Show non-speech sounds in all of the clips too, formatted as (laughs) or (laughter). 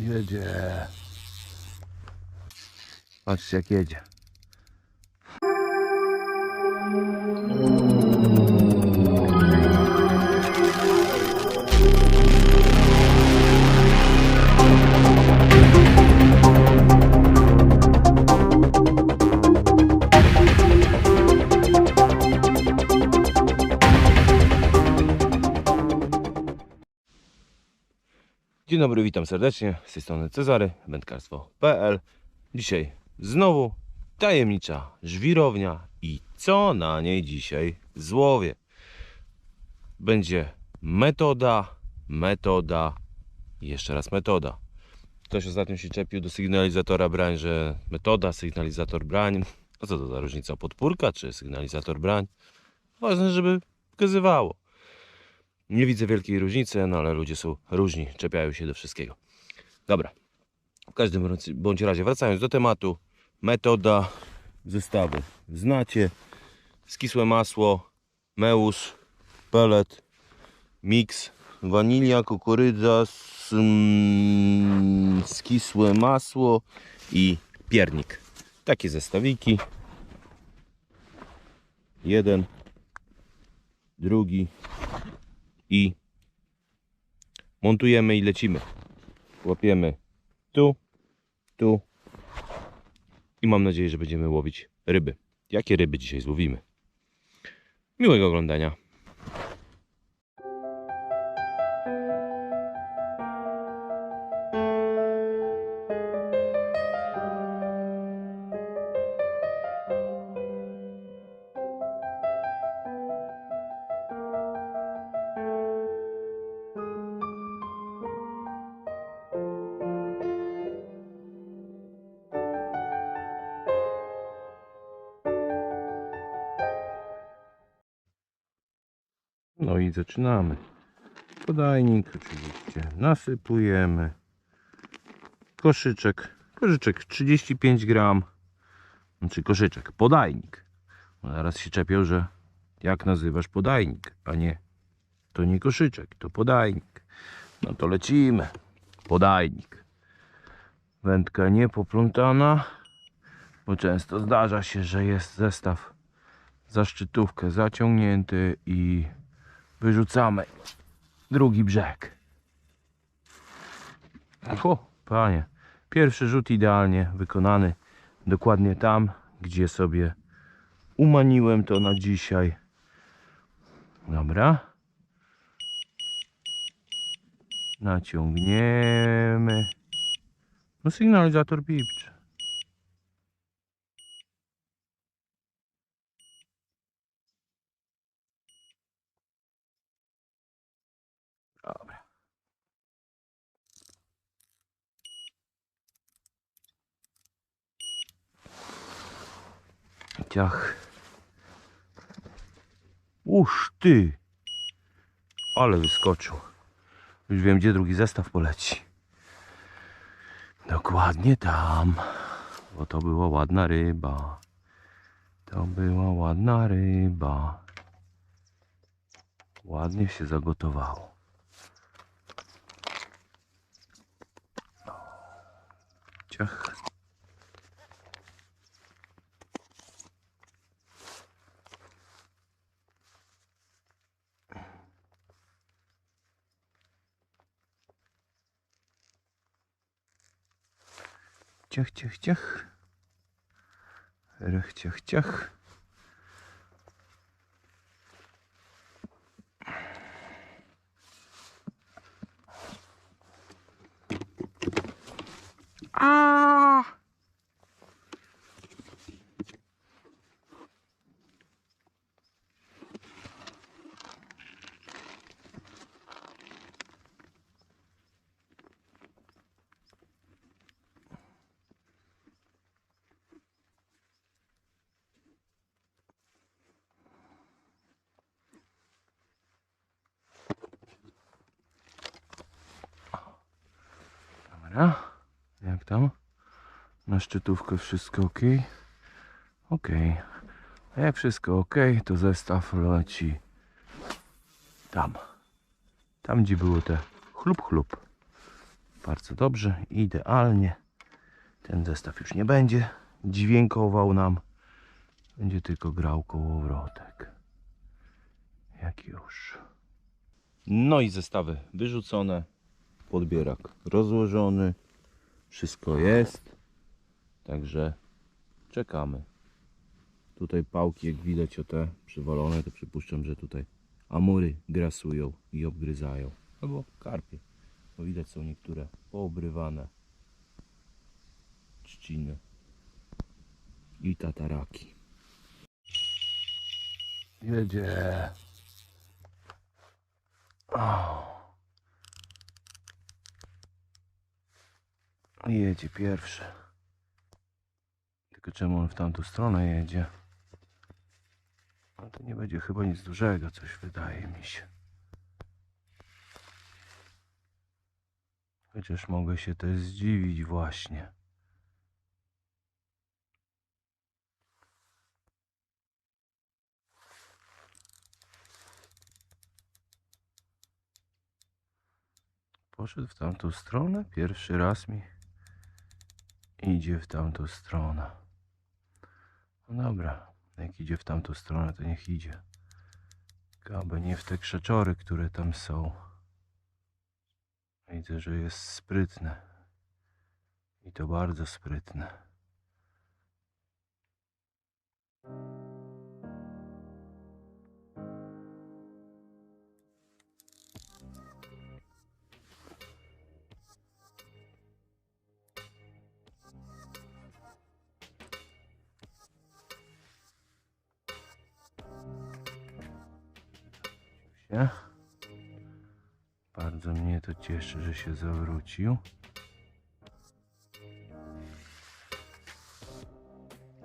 Jedzie. Patrzcie jak jedzie. Dzień dobry, witam serdecznie. Z tej strony Cezary, wędkarstwo.pl. Dzisiaj znowu tajemnicza żwirownia i co na niej dzisiaj złowię. Będzie metoda, metoda jeszcze raz metoda. Ktoś ostatnio się czepił do sygnalizatora brań, że metoda, sygnalizator brań. No co to za różnica? Podpórka czy sygnalizator brań? Ważne, żeby pokazywało. Nie widzę wielkiej różnicy, no ale ludzie są różni, czepiają się do wszystkiego. Dobra. W każdym bądź razie, wracając do tematu, metoda zestawu. Znacie skisłe masło, meus, pelet, mix, wanilia, kukurydza, mm, skisłe masło i piernik. Takie zestawiki. Jeden, drugi, i montujemy i lecimy. Łapiemy tu, tu i mam nadzieję, że będziemy łowić ryby. Jakie ryby dzisiaj złowimy? Miłego oglądania. Zaczynamy. Podajnik oczywiście nasypujemy. Koszyczek. Koszyczek 35 gram. Znaczy koszyczek, podajnik. No zaraz się czepią, że jak nazywasz podajnik, a nie to nie koszyczek, to podajnik. No to lecimy. Podajnik. Wędka niepoplątana, bo często zdarza się, że jest zestaw za szczytówkę zaciągnięty i wyrzucamy drugi brzeg. O, panie, pierwszy rzut idealnie wykonany, dokładnie tam, gdzie sobie umaniłem to na dzisiaj. Dobra. Naciągniemy. No sygnalizator pipczy. Ciach. Uż ty. Ale wyskoczył. Już wiem, gdzie drugi zestaw poleci. Dokładnie tam. Bo to była ładna ryba. To była ładna ryba. Ładnie się zagotowało. Ciach. Ciach, ciach, Dobra. Jak tam? Na szczytówkę wszystko ok? Ok. A jak wszystko ok, to zestaw leci tam. Tam, gdzie było te chlup chlup. Bardzo dobrze, idealnie. Ten zestaw już nie będzie dźwiękował nam. Będzie tylko grał kołowrotek. Jak już. No i zestawy wyrzucone. Podbierak rozłożony. Wszystko jest. Także czekamy. Tutaj pałki, jak widać, o te przywalone, to przypuszczam, że tutaj amury grasują i obgryzają. Albo karpie. Bo widać są niektóre poobrywane trzciny i tataraki. Jedzie. O. Jedzie pierwszy. Tylko czemu on w tamtą stronę jedzie? No to nie będzie chyba nic dużego, coś wydaje mi się. Chociaż mogę się też zdziwić właśnie. Poszedł w tamtą stronę. Pierwszy raz mi idzie w tamtą stronę. No dobra, jak idzie w tamtą stronę, to niech idzie. Aby nie w te krzeczory, które tam są. Widzę, że jest sprytne. I to bardzo sprytne. Się. Bardzo mnie to cieszy, że się zawrócił.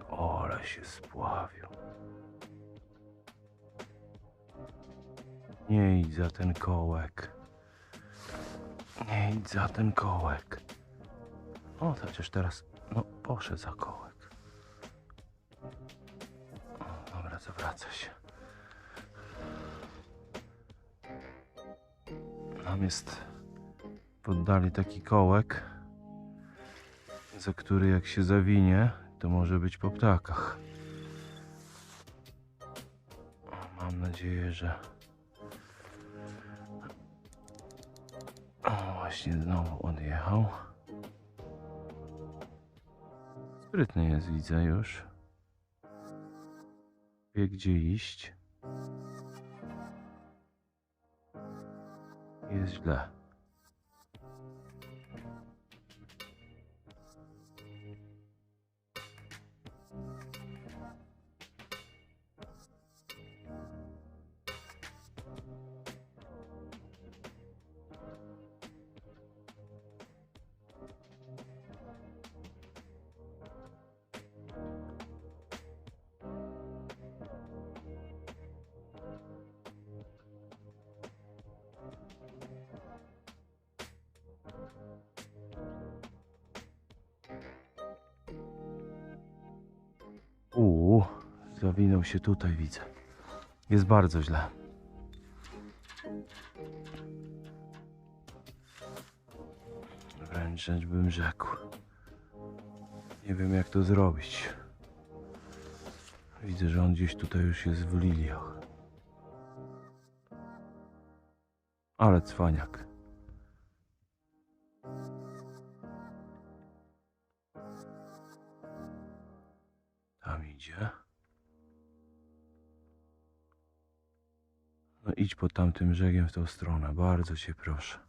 Ole się spławił. Nie idź za ten kołek. Nie idź za ten kołek. O, chociaż teraz, no, poszedł za kołek. Tam jest w oddali taki kołek, za który jak się zawinie, to może być po ptakach. Mam nadzieję, że. O, właśnie znowu odjechał. Sprytny jest, widzę już. Wie gdzie iść. Jest Uuu, zawinął się tutaj, widzę. Jest bardzo źle. Wręcz bym rzekł. Nie wiem jak to zrobić. Widzę, że on gdzieś tutaj już jest w liliach. Ale cwaniak. Tam idzie. No idź pod tamtym brzegiem w tą stronę, bardzo cię proszę.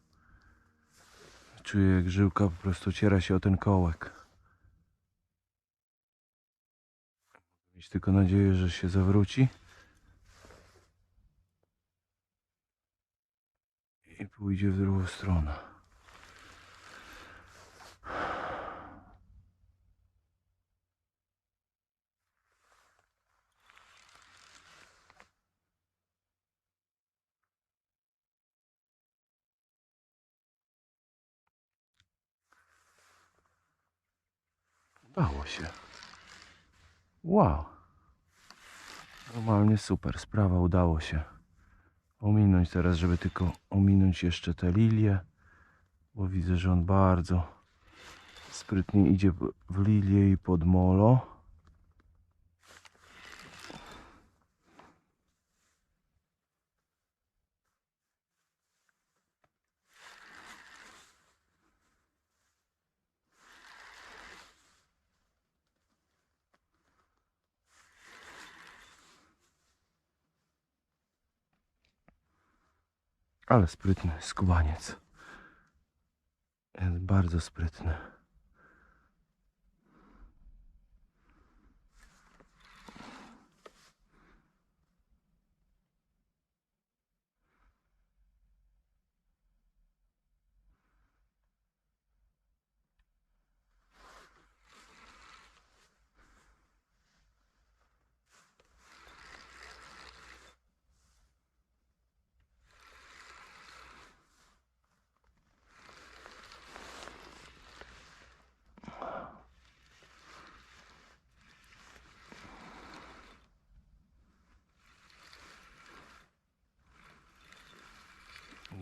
Czuję jak żyłka po prostu ciera się o ten kołek. Mieć tylko nadzieję, że się zawróci. I pójdzie w drugą stronę. Udało się. Wow. Normalnie super. Sprawa udało się. Ominąć teraz, żeby tylko ominąć jeszcze te lilie. Bo widzę, że on bardzo sprytnie idzie w- lilię i pod molo. Ale sprytny skubaniec. Jest bardzo sprytny.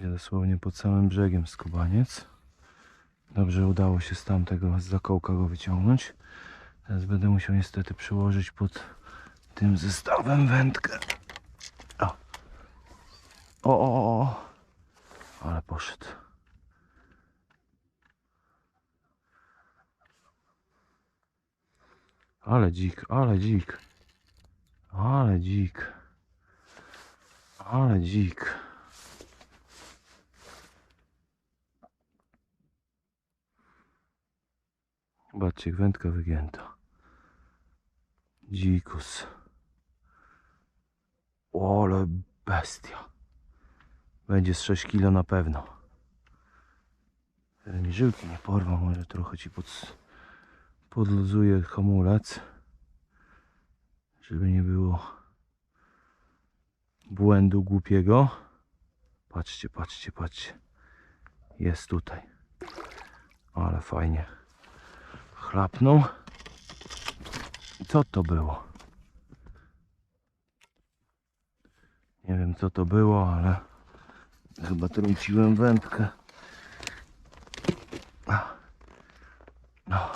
Idzie dosłownie pod samym brzegiem skubaniec. Dobrze udało się z tamtego z zakołka go wyciągnąć. Teraz będę musiał niestety przyłożyć pod tym zestawem wędkę. O, o, o, o. Ale poszedł. Ale dzik, ale dzik. Ale dzik. Ale dzik. Zobaczcie, wędka wygięta. Dzikus. O, ale bestia. Będzie z 6 kilo na pewno. Żeby mi żyłki nie porwał, może trochę ci pod, podluzuję hamulec. Żeby nie było błędu głupiego. Patrzcie, patrzcie, patrzcie. Jest tutaj. Ale fajnie chlapnął. Co to było? Nie wiem co to było, ale chyba trąciłem wędkę. No.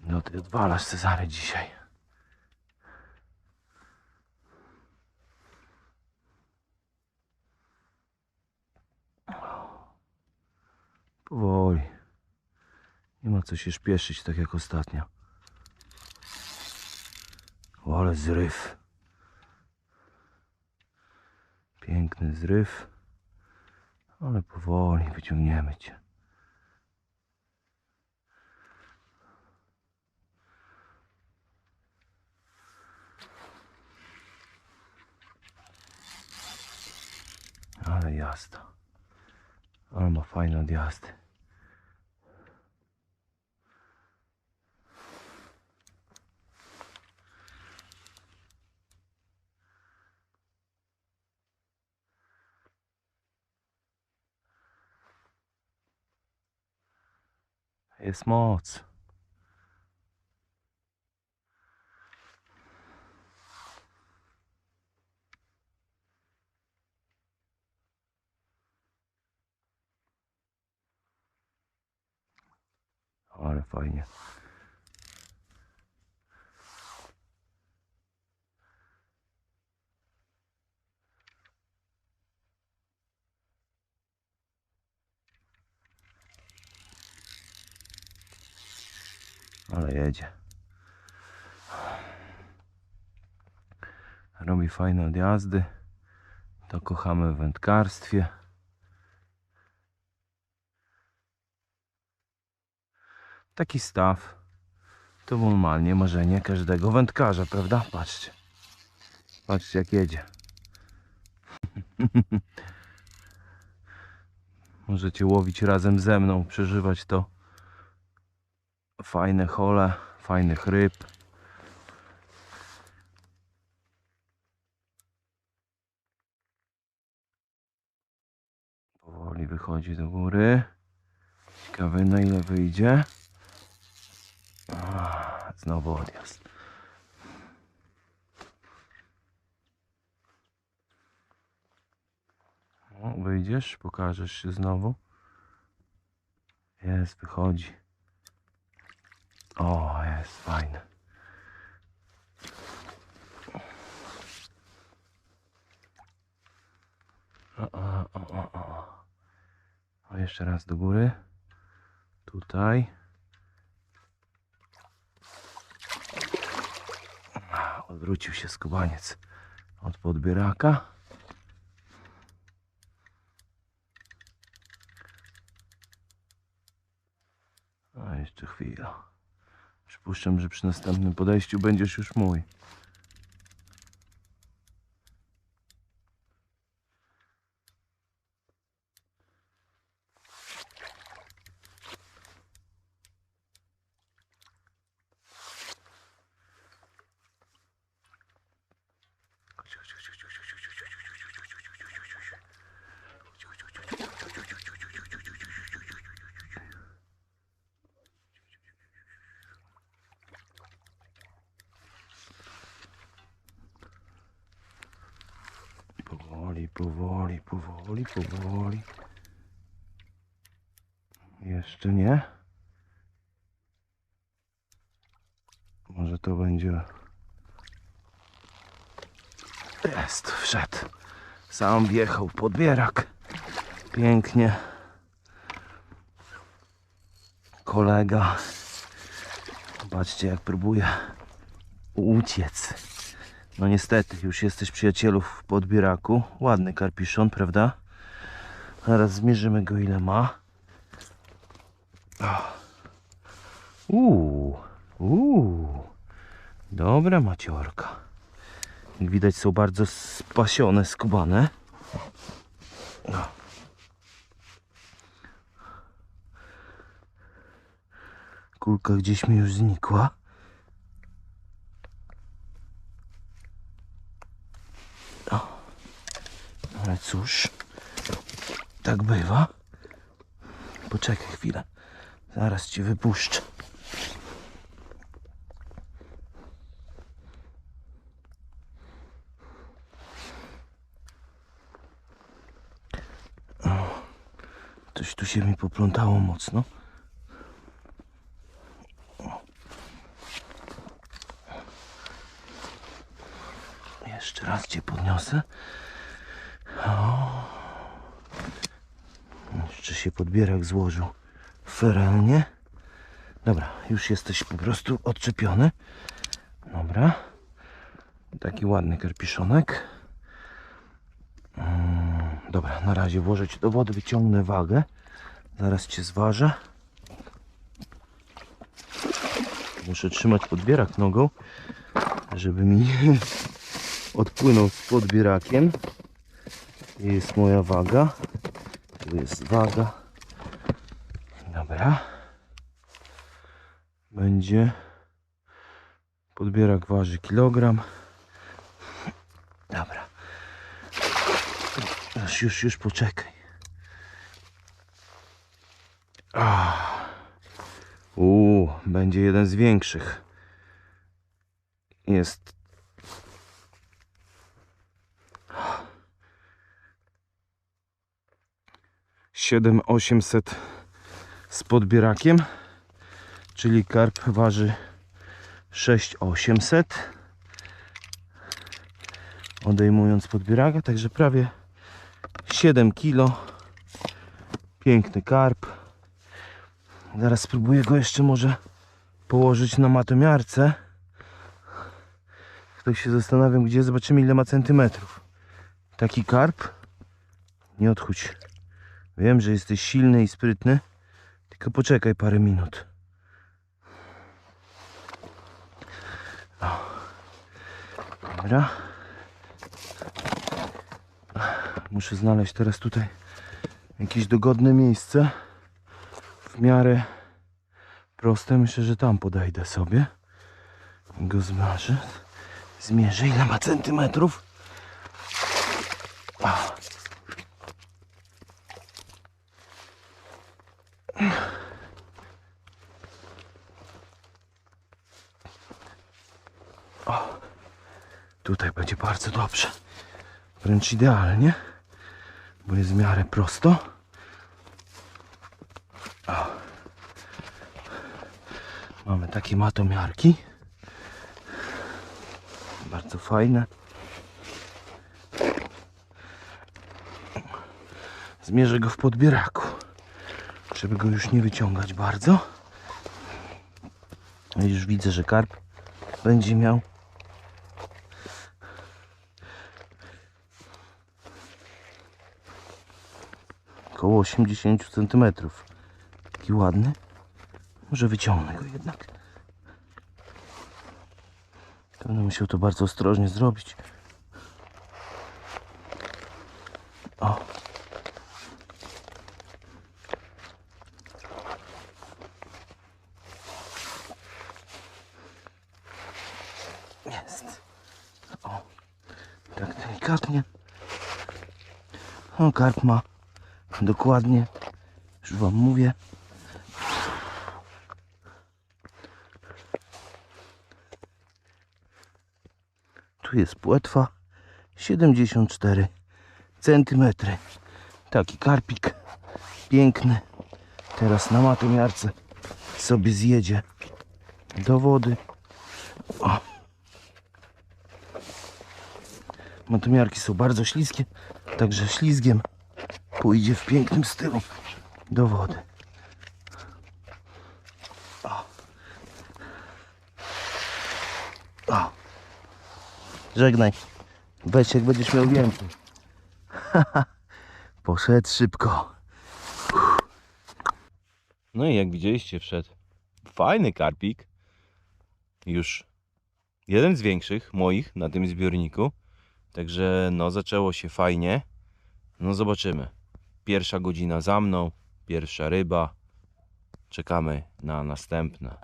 No ty odwalasz Cezary dzisiaj. Powoli. Nie ma co się śpieszyć, tak jak ostatnio. O, ale zryw. Piękny zryw. Ale powoli wyciągniemy cię. Ale jazda. Ale ma fajne odjazdy. Jest moc. Ale fajnie. Ale jedzie. Robi fajne odjazdy. To kochamy w wędkarstwie. Taki staw to normalnie marzenie każdego wędkarza, prawda? Patrzcie. Patrzcie jak jedzie. (laughs) Możecie łowić razem ze mną, przeżywać to. Fajne hole, fajnych ryb. Powoli wychodzi do góry. Ciekawe na ile wyjdzie. Ah, Znowu odjazd. Wyjdziesz, pokażesz się znowu. Jest, wychodzi. O, jest fajne. O, o, o, o, o. jeszcze raz do góry. Tutaj. Odwrócił się skubaniec od podbieraka. A jeszcze chwila. Przypuszczam, że przy następnym podejściu będziesz już mój. Powoli, powoli, powoli. Jeszcze nie. Może to będzie. Jest, wszedł. Sam wjechał podbierak. Pięknie. Kolega. Zobaczcie, jak próbuje uciec. No niestety, już jesteś przyjacielu w podbieraku. Ładny karpiszon, prawda? Zaraz zmierzymy go ile ma. Uuu, uuu. Dobra maciorka. Jak widać są bardzo spasione, skubane. No. Kulka gdzieś mi już znikła. Ale cóż, tak bywa. Poczekaj chwilę. Zaraz cię wypuszczę. Coś tu się mi poplątało mocno. Jeszcze raz cię podniosę. Jeszcze się podbierak złożył feralnie. Dobra, już jesteś po prostu odczepiony. Dobra. Taki ładny karpiszonek. Mm, Dobra, na razie włożę cię do wody, wyciągnę wagę. Zaraz cię zważę. Muszę trzymać podbierak nogą, żeby mi (laughs) odpłynął z podbierakiem. Jest moja waga. Tu jest waga. Dobra. Będzie. Podbierak waży kilogram. Dobra. Już, już, już poczekaj. Uuu, będzie jeden z większych. Jest 7800 z podbierakiem, czyli karp waży 6800 odejmując podbieraka, także prawie 7 kg piękny karp. Zaraz spróbuję go jeszcze może położyć na matomiarce. Ktoś się zastanawiam gdzie, zobaczymy ile ma centymetrów. Taki karp? Nie odchudź Wiem, że jesteś silny i sprytny, tylko poczekaj parę minut. O. Dobra. Muszę znaleźć teraz tutaj jakieś dogodne miejsce. W miarę proste. Myślę, że tam podejdę sobie. Go zmierzę. Zmierzę ile ma centymetrów. Tutaj będzie bardzo dobrze. Wręcz idealnie. bo jest w miarę prosto. O. Mamy takie matomiarki. Bardzo fajne. Zmierzę go w podbieraku, żeby go już nie wyciągać bardzo. Już widzę, że karp będzie miał około 80 cm. Taki ładny. Może wyciągnę go jednak. Będę musiał to bardzo ostrożnie zrobić. O. Jest. O. Tak delikatnie. O, karp ma dokładnie. Już wam mówię. Tu jest płetwa 74 cm. Taki karpik piękny. Teraz na matomiarce sobie zjedzie do wody. O. Matomiarki są bardzo śliskie, także ślizgiem pójdzie w pięknym stylu do wody. O. O. Żegnaj. Weź jak będziesz miał więcej. (laughs) Poszedł szybko. No i jak widzieliście wszedł fajny karpik. Już jeden z większych moich na tym zbiorniku. Także no zaczęło się fajnie. No zobaczymy. Pierwsza godzina za mną, pierwsza ryba. Czekamy na następne.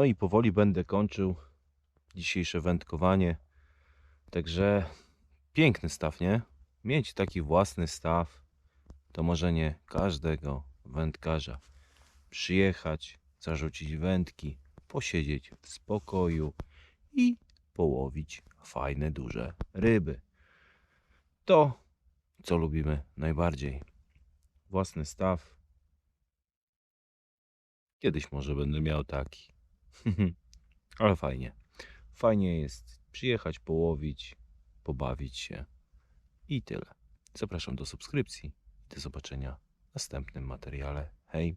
No i powoli będę kończył dzisiejsze wędkowanie. Także piękny staw, nie? Mieć taki własny staw to marzenie każdego wędkarza. Przyjechać, zarzucić wędki, posiedzieć w spokoju i połowić fajne, duże ryby. To, co lubimy najbardziej. Własny staw. Kiedyś może będę miał taki. Ale fajnie. Fajnie jest przyjechać, połowić, pobawić się i tyle. Zapraszam do subskrypcji. Do zobaczenia w następnym materiale. Hej!